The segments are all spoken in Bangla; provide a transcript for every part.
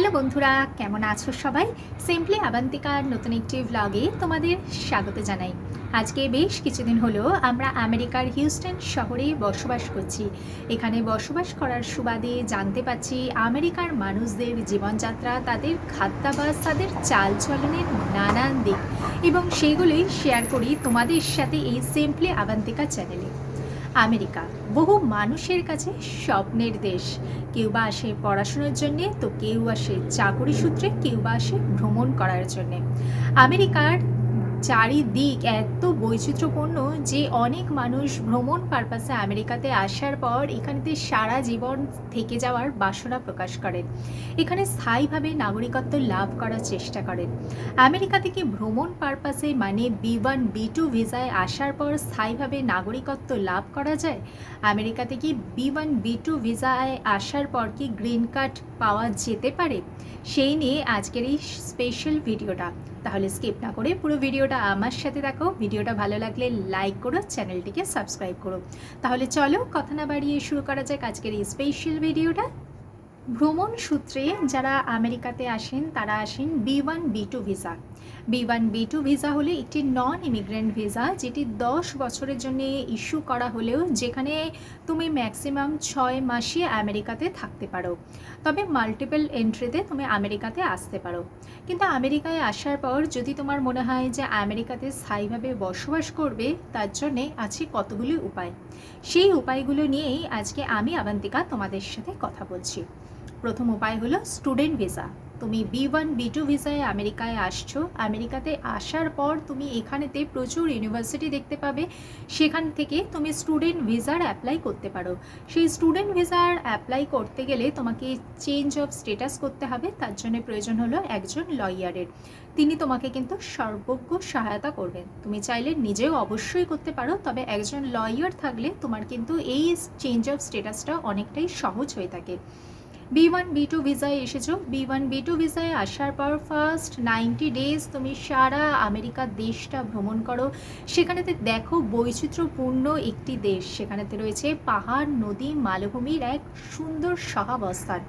হ্যালো বন্ধুরা, কেমন আছো সবাই? সিম্পলি আবান্তিকার নতুন একটি ভ্লগে তোমাদের স্বাগত জানাই। আজকে বেশ কিছুদিন হলো আমরা আমেরিকার হিউস্টন শহরে বসবাস করছি। এখানে বসবাস করার সুবাদে জানতে পাচ্ছি আমেরিকার মানুষদের জীবনযাত্রা, তাদের খাদ্যাভাস তাদের চালচলনের নানান দিক। এবং সেগুলোই শেয়ার করি তোমাদের সাথে এই সিম্পলি আবান্তিকা চ্যানেলে আমেরিকা। বহু মানুষের কাছে স্বপ্নের দেশ। কেউ বা আসে পড়াশোনার জন্যে, তো কেউ আসে চাকরি সূত্রে, কেউ বা আসে ভ্রমণ করার জন্যে। আমেরিকার চারিদিক এত বৈচিত্র্যপূর্ণ যে অনেক মানুষ ভ্রমণ পারপাসে আমেরিকাতে আসার পর এখানেতে সারা জীবন থেকে যাওয়ার বাসনা প্রকাশ করেন। এখানে স্থায়ীভাবে নাগরিকত্ব লাভ করার চেষ্টা করেন। আমেরিকা থেকে ভ্রমণ পারপাসে মানে বি ওয়ান, বি টু ভিসায় আসার পর স্থায়ীভাবে নাগরিকত্ব লাভ করা যায়? আমেরিকা থেকে বি ওয়ান, বি টু ভিসায় আসার পর কি গ্রিন কার্ড পাওয়া যেতে পারে? সেই নিয়ে আজকের এই স্পেশাল ভিডিওটা। তাহলে স্কিপ না করে পুরো ভিডিওটা আমার সাথে দেখো। ভিডিওটা ভালো লাগলে লাইক করো চ্যানেলটিকে সাবস্ক্রাইব করো। তাহলে চলো কথা না বাড়িয়ে শুরু করা যাক আজকের এই স্পেশাল ভিডিওটা ভ্রমণ সূত্রে যারা আমেরিকাতে আসেন, তারা আসেন B one B two visa B one B two visa হলে একটি নন ইমিগ্রেন্ট ভিসা যেটি দশ বছরের জন্য ইস্যু করা হলেও যেখানে তুমি ম্যাক্সিমাম ছয় মাসই আমেরিকাতে থাকতে পারো। তবে মাল্টিপল এন্ট্রিতে তুমি আমেরিকাতে আসতে পারো। কিন্তু আমেরিকায় আসার পর যদি তোমার মনে হয় যে আমেরিকাতে স্থায়ীভাবে বসবাস করবে, তার জন্যে আছে কতগুলি উপায়। সেই উপায়গুলো নিয়েই আজকে আমি আবান্তিকা তোমাদের সাথে কথা বলছি। প্রথম উপায় হলো স্টুডেন্ট ভিসা তুমি বি ওয়ান বি টু ভিসায় আমেরিকায় আসছো। আমেরিকাতে আসার পর তুমি এখানেতে প্রচুর ইউনিভার্সিটি দেখতে পাবে। সেখান থেকে তুমি স্টুডেন্ট ভিসার অ্যাপ্লাই করতে পারো। সেই স্টুডেন্ট ভিসার অ্যাপ্লাই করতে গেলে তোমাকে চেঞ্জ অফ স্টেটাস করতে হবে। তার জন্য প্রয়োজন হলো একজন লয়ারের তিনি তোমাকে কিন্তু সর্বজ্ঞ সহায়তা করবেন। তুমি চাইলে নিজেও অবশ্যই করতে পারো, তবে একজন লয়ার থাকলে তোমার কিন্তু এই চেঞ্জ অফ স্টেটাসটা অনেকটাই সহজ হয়ে থাকে। বি ওয়ান বি টু ভিসায় এসেছ। বি ওয়ান বি টু ভিসায় আসার পর ফার্স্ট নাইনটি ডেজ তুমি সারা আমেরিকার দেশটা ভ্রমণ করো। সেখানেতে দেখো বৈচিত্র্যপূর্ণ একটি দেশ। সেখানেতে রয়েছে পাহাড়, নদী, মালভূমির এক সুন্দর সহাবস্থান।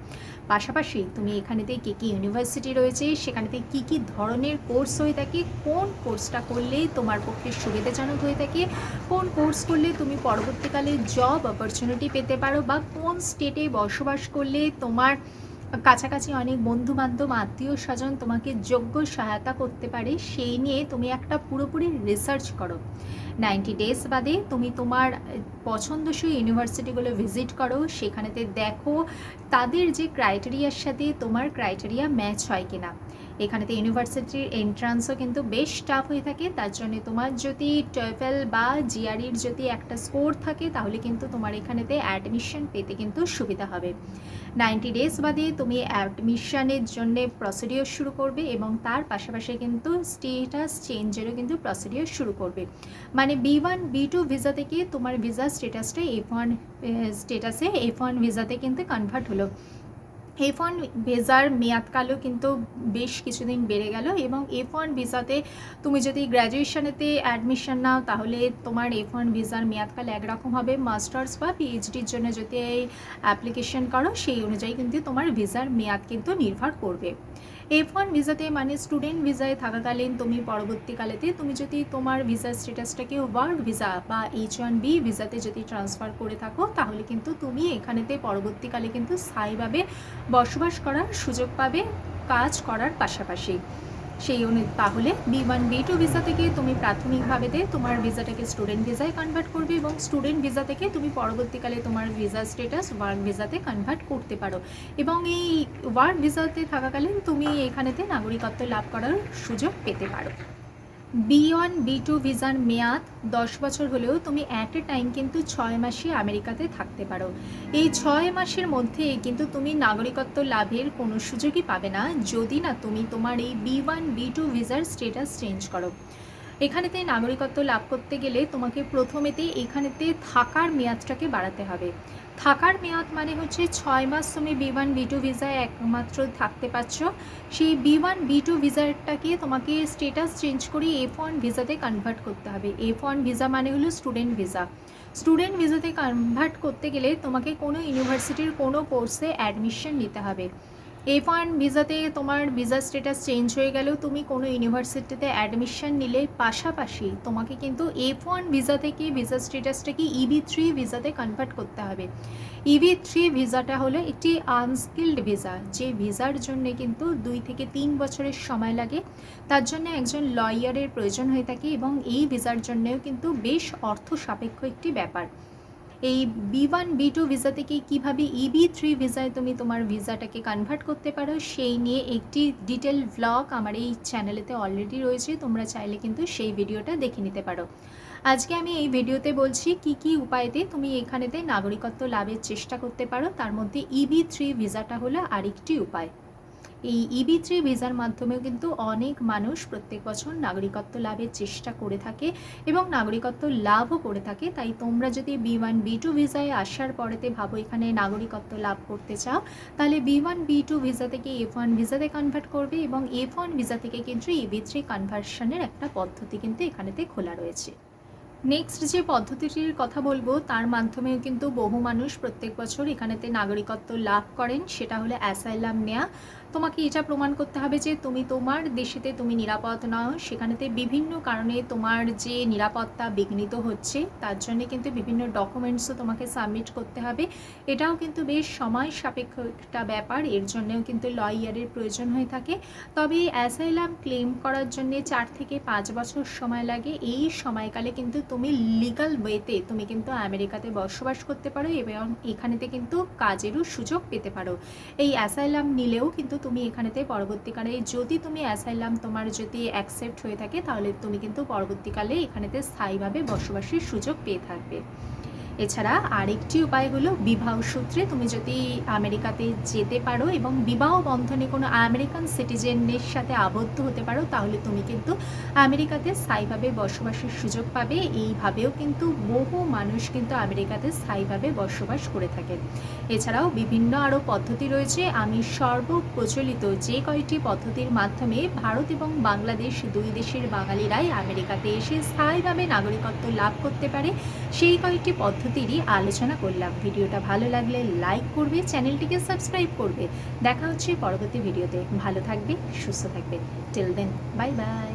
পাশাপাশি তুমি এখানেতে কী কী ইউনিভার্সিটি রয়েছে, সেখানেতে কী কী ধরনের কোর্স হয়ে থাকে, কোন কোর্সটা করলে তোমার পক্ষে সুবিধাজনক হয়ে থাকে, কোন কোর্স করলে তুমি পরবর্তীকালে জব অপরচুনিটি পেতে পারো বা কোন স্টেটে বসবাস করলে তোমার কাছাকাছি অনেক বন্ধু বান্ধব আত্মীয় স্বজন তোমাকে যোগ্য সহায়তা করতে পারে, সেই নিয়ে তুমি একটা পুরোপুরি রিসার্চ করো। নাইনটি ডেজ বাদে তুমি তোমার পছন্দসই ইউনিভার্সিটিগুলো ভিজিট করো, সেখানেতে দেখো তাদের যে ক্রাইটেরিয়ার সাথে তোমার ক্রাইটেরিয়া ম্যাচ হয় কিনা। এখানেতে ইউনিভার্সিটির এন্ট্রান্সও কিন্তু বেশ টাফ হয়ে থাকে। তার জন্য তোমার যদি টুয়েলভ বা জিআরইর যদি একটা স্কোর থাকে, তাহলে কিন্তু তোমার এখানেতে অ্যাডমিশন পেতে কিন্তু সুবিধা হবে। নাইনটি ডেজ বাদে তুমি অ্যাডমিশনের জন্য প্রসিডিওর শুরু করবে এবং তার পাশাপাশি কিন্তু স্টেটাস চেঞ্জেরও কিন্তু প্রসিডিওর শুরু করবে। মানে B one B two visa থেকে তোমার ভিসা স্টেটাসটা এফ ওয়ান স্টেটাসে এফ ওয়ান ভিসাতে কিন্তু কনভার্ট হলো। এফ ওয়ান ভিসার মেয়াদকালও কিন্তু বেশ কিছুদিন বেড়ে গেল এবং এফ ওয়ান ভিসাতে তুমি যদি গ্র্যাজুয়েশনেতে অ্যাডমিশন নাও, তাহলে তোমার এফ ওয়ান ভিসার মেয়াদকাল একরকম হবে। মাস্টার্স বা পিএইচডির জন্য যদি অ্যাপ্লিকেশন করো, সেই অনুযায়ী কিন্তু তোমার ভিসার মেয়াদ কিন্তু নির্ভর করবে। এফ ওয়ান ভিসাতে মানে স্টুডেন্ট ভিসায় থাকাকালীন তুমি পরবর্তীকালেতে তুমি যদি তোমার ভিসা স্ট্যাটাসটাকে ওয়ার্ক ভিসা বা এইচ ওয়ান বি ভিসাতে যদি ট্রান্সফার করে থাকো, তাহলে কিন্তু তুমি এখানেতে পরবর্তীকালে কিন্তু স্থায়ীভাবে বসবাস করার সুযোগ পাবে, কাজ করার পাশাপাশি। সেই অনু তাহলে B one B two visa থেকে তুমি প্রাথমিকভাবেতে তোমার ভিসাটাকে স্টুডেন্ট ভিসায় কনভার্ট করবে এবং স্টুডেন্ট ভিসা থেকে তুমি পরবর্তীকালে তোমার ভিসা স্টেটাস ওয়ার্ক ভিসাতে কনভার্ট করতে পারো। এবং এই ওয়ার্ক ভিসাতে থাকাকালীন তুমি এখানেতে নাগরিকত্ব লাভ করার সুযোগ পেতে পারো। বি ওয়ান বি টু ভিসার মেয়াদ দশ বছর হলেও তুমি অ্যাট এ টাইম কিন্তু ছয় মাসে আমেরিকাতে থাকতে পারো। এই ছয় মাসের মধ্যে কিন্তু তুমি নাগরিকত্ব লাভের কোনো সুযোগই পাবে না যদি না তুমি তোমার এই বি ওয়ান বি টু ভিসার স্টেটাস চেঞ্জ করো। এখানেতে নাগরিকত্ব লাভ করতে গেলে তোমাকে প্রথমেতে এখানেতে থাকার মেয়াদটাকে বাড়াতে হবে। থাকার মেয়াদ মানে হচ্ছে ছয় মাস তুমি বি ওয়ান বি টু ভিসায় একমাত্র থাকতে পারছ। সেই বি ওয়ান বি টু ভিসাটাকে তোমাকে স্টেটাস চেঞ্জ করে এফ ওয়ান ভিসাতে কনভার্ট করতে হবে। এফ ওয়ান ভিসা মানে হলো স্টুডেন্ট ভিসা স্টুডেন্ট ভিসাতে কনভার্ট করতে গেলে তোমাকে কোনো ইউনিভার্সিটির কোনো কোর্সে অ্যাডমিশন নিতে হবে। এফ ওয়ান ভিসাতে তোমার ভিসা স্ট্যাটাস চেঞ্জ হয়ে গেলেও তুমি কোনো ইউনিভার্সিটিতে অ্যাডমিশন নিলে পাশাপাশি তোমাকে কিন্তু এফ ওয়ান ভিসা থেকে ভিসা স্ট্যাটাসটাকে ইবি থ্রি ভিসাতে কনভার্ট করতে হবে। ইবি থ্রি ভিসাটা হলো একটি আনস্কিল্ড ভিসা, যে ভিসার জন্য কিন্তু দুই থেকে তিন বছরের সময় লাগে। তার জন্য একজন লয়ারের প্রয়োজন হয়ে থাকে এবং এই ভিসার জন্যেও কিন্তু বেশ অর্থ সাপেক্ষ একটি ব্যাপার। এই B one B two visa থেকে কীভাবে ইবি থ্রি ভিসায় তুমি তোমার ভিসাটাকে কনভার্ট করতে পারো, সেই নিয়ে একটি ডিটেল ভ্লগ আমার এই চ্যানেলেতে অলরেডি রয়েছে, তোমরা চাইলে কিন্তু সেই ভিডিওটা দেখে নিতে পারো। আজকে আমি এই ভিডিওতে বলছি কি কি উপায়তে তুমি এখানেতে নাগরিকত্ব লাভের চেষ্টা করতে পারো, তার মধ্যে ইবি থ্রি ভিসাটা হলো আরেকটি উপায়। এই ইবি থ্রি ভিসার মাধ্যমেও কিন্তু অনেক মানুষ প্রত্যেক বছর নাগরিকত্ব লাভের চেষ্টা করে থাকে এবং নাগরিকত্ব লাভও করে থাকে। তাই তোমরা যদি বি ওয়ান বি টু ভিসায় আসার পরেতে ভাবো এখানে নাগরিকত্ব লাভ করতে চাও, তাহলে B one B two visa থেকে এফ ওয়ান ভিসাতে কনভার্ট করবে এবং এফ ওয়ান ভিসা থেকে কিন্তু ইবি থ্রি কনভার্সনের একটা পদ্ধতি কিন্তু এখানেতে খোলা রয়েছে। নেক্সট যে পদ্ধতিটির কথা বলব, তার মাধ্যমেও কিন্তু বহু মানুষ প্রত্যেক বছর এখানেতে নাগরিকত্ব লাভ করেন, সেটা হলো অ্যাসাইলাম নেয়া। তোমাকে এটা প্রমাণ করতে হবে যে তুমি তোমার দেশেতে তুমি নিরাপদ নাও। সেখানেতে বিভিন্ন কারণে তোমার যে নিরাপত্তা বিঘ্নিত হচ্ছে, তার জন্য কিন্তু বিভিন্ন ডকুমেন্টসও তোমাকে সাবমিট করতে হবে। এটাও কিন্তু বেশ সময় সাপেক্ষ একটা ব্যাপার, এর জন্যও কিন্তু লয়ারের প্রয়োজন হয়ে থাকে। তবে অ্যাসাইলাম ক্লেম করার জন্যে চার থেকে পাঁচ বছর সময় লাগে। এই সময়কালে কিন্তু তুমি লিগাল ওয়েতে তুমি কিন্তু আমেরিকাতে বসবাস করতে পারো এবং এখানেতে কিন্তু কাজেরও সুযোগ পেতে পারো। এই অ্যাসাইলাম নিলেও কিন্তু তুমি এখানেতে পরবর্তীকালে যদি তুমি অ্যাসাইলাম তোমার যদি অ্যাকসেপ্ট হয়ে থাকে, তাহলে তুমি কিন্তু পরবর্তীকালে এখানেতে স্থায়ীভাবে বসবাসের সুযোগ পেয়ে থাকবে। এছাড়া আরেকটি উপায় হলো বিবাহ সূত্রে তুমি যদি আমেরিকাতে যেতে পারো এবং বিবাহ বন্ধনে কোনো আমেরিকান সিটিজেনের সাথে আবদ্ধ হতে পারো, তাহলে তুমি কিন্তু আমেরিকাতে স্থায়ীভাবে বসবাসের সুযোগ পাবে। এইভাবেও কিন্তু বহু মানুষ কিন্তু আমেরিকাতে স্থায়ীভাবে বসবাস করে থাকে। এছাড়াও বিভিন্ন আরও পদ্ধতি রয়েছে। আমি সর্বপ্রচলিত যে কয়টি পদ্ধতির মাধ্যমে ভারত এবং বাংলাদেশ দুই দেশের বাঙালিরাই আমেরিকাতে এসে স্থায়ীভাবে নাগরিকত্ব লাভ করতে পারে, সেই কয়েকটি পদ্ধতিরই আলোচনা করলাম। ভিডিওটা ভালো লাগলে লাইক করবে, চ্যানেলটিকে সাবস্ক্রাইব করবে। দেখা হচ্ছে পরবর্তী ভিডিওতে। ভালো থাকবে, সুস্থ থাকবে। Till then bye bye